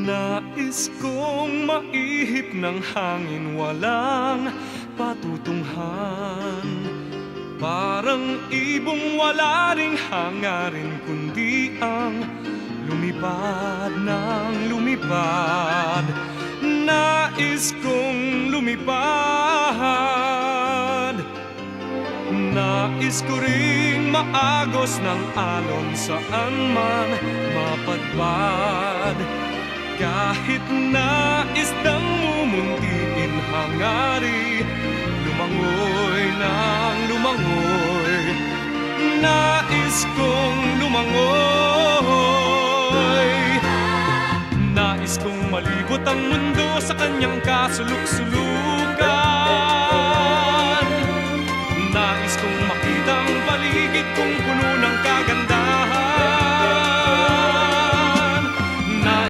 Nais kong maihip ng hangin walang patutunghan. Parang ibong wala ring hangarin kundi ang lumipad ng lumipad. Nais kong lumipad. Nais ko ring maagos ng alon saan man mapadpad Kahit na isdang mumuntiin hangari Lumangoy ng lumangoy. Nais kong lumangoy. Nais kong malibot ang mundo sa kanyang kasuluk-suluk